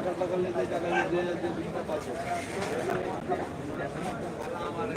টাকা লাগালে যে টাকা যে দুটো পাচ্ছে তোমাদের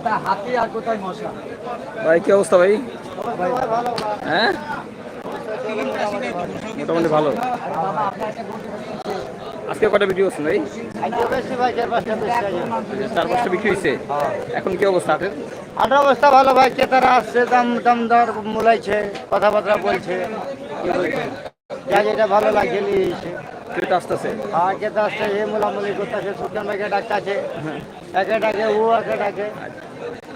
কোথায় হাতি আর কোথায় মশা? ভাই কি অবস্থা ভাই? হ্যাঁ? মোটামুটি ভালো। আজকে কটা বিক্রি করছেন ভাই? চার পাঁচটা বিক্রি হয়েছে এখন কি অবস্থা হাটের? আট অবস্থা ভালো ভাই ক্রেতারা আসছে দাম দাম দর মূলাইছে কথাবার্তা বলছে। কি বলছে যা যেটা ভালো লাগছে নিয়েছে ক্রেতা আসতেছে? আর ক্রেতা আসছে এ মোলামুলি করতেছে সুলতান ভাইকে ডাকতেছে। একে ডাকে ও একে ডাকে।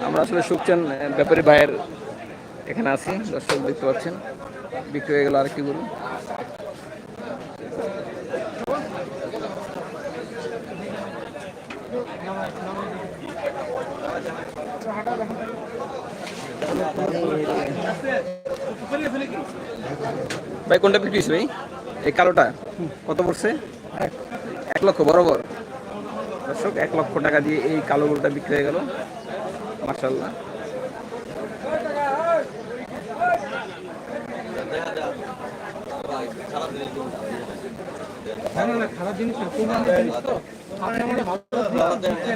আমরা আসলে আহ, ব্যাপারী ভাইয়ের এখানে আছি দর্শক দেখতে পাচ্ছেন। বিক্রি হয়ে গেল আর কি গরু। ভাই কোনটা বিক্রি হয়েছে ভাই? এই কালোটা? কত পড়ছে? এক লক্ষ বরাবর। দর্শক এক লক্ষ টাকা দিয়ে এই কালো গরুটা বিক্রি হয়ে গেল। মার্শাল্লাহ খারাপ জিনিস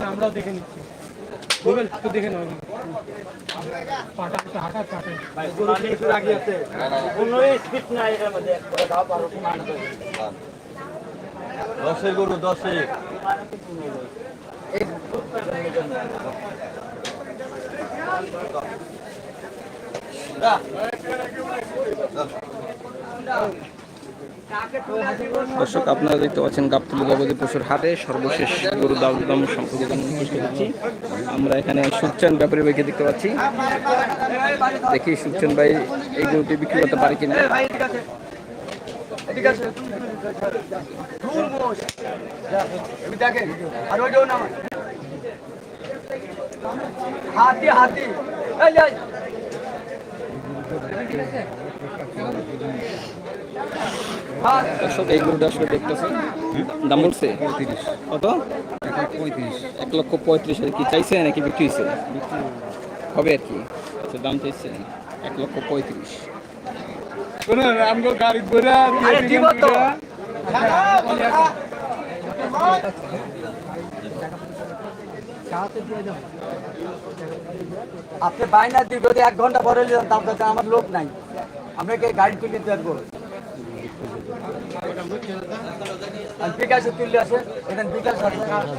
আমরাও দেখে নিচ্ছি। দেখে পাটে দশের গরু দশে দর্শক, আপনারা দেখতে পাচ্ছেন গাবতলী গবাদি পশুর হাটে সর্বশেষ গরু দাম দাম সম্পর্কে আমরা এখানে সুখচান ব্যাপারী ভাইকে দেখতে পাচ্ছি। দেখি সুখচান ভাই এই গরুটি বিক্রি করতে পারে কিনা। হাতি হাতি। দর্শক এই গরুটা আসলে দেখতেছেন। দাম বলছে? কত? এক লক্ষ পঁয়ত্রিশ হাজার কি। চাইছে নাকি বিক্রি হয়েছে হবে আর কি। আচ্ছা দাম চাইছে এক লক্ষ পঁয়ত্রিশ। আমগো গাড়ি আপনি বাইনা দিব যদি এক ঘণ্টা পরে নিলাম তার কাছে আমার লোক নাই। আপনাকে গাড়ি তুলে আর বিকাশে তুললে আছে এখানে বিকাশ থাকলে এক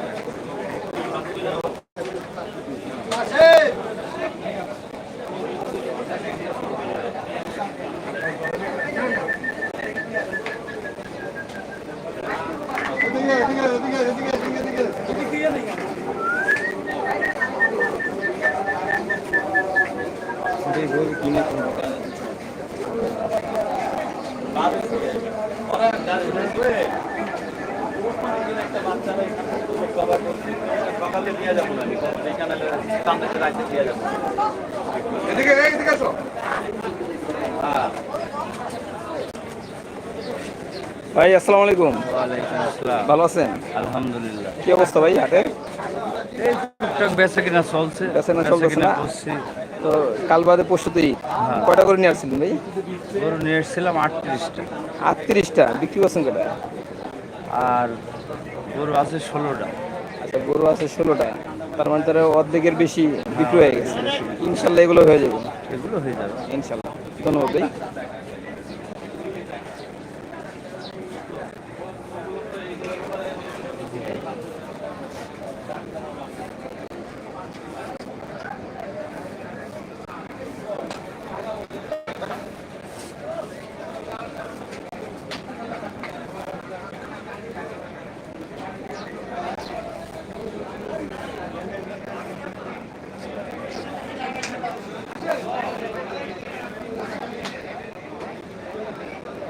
কত ভাই আসসালামু আলাইকুম। ভালো আছেন? আলহামদুলিল্লাহ। কি অবস্থা ভাই হাটে? বেচা কিনা চলছে। না? তো কাল বাদে পরশু তুই কয়টা করে নিয়ে আসছিলেন ভাই? গরু নিয়ে এসেছিলাম আটত্রিশটা। আটত্রিশটা বিক্রি করছেন কটা আর গরু আছে ষোলোটা। গরু আছে ষোলোটা তার মানে তারা অর্ধেকের বেশি বিক্রি হয়ে গেছে। ইনশাল্লাহ এগুলো হয়ে যাবে। এগুলো হয়ে যাবে। ইনশাল্লাহ। ধন্যবাদ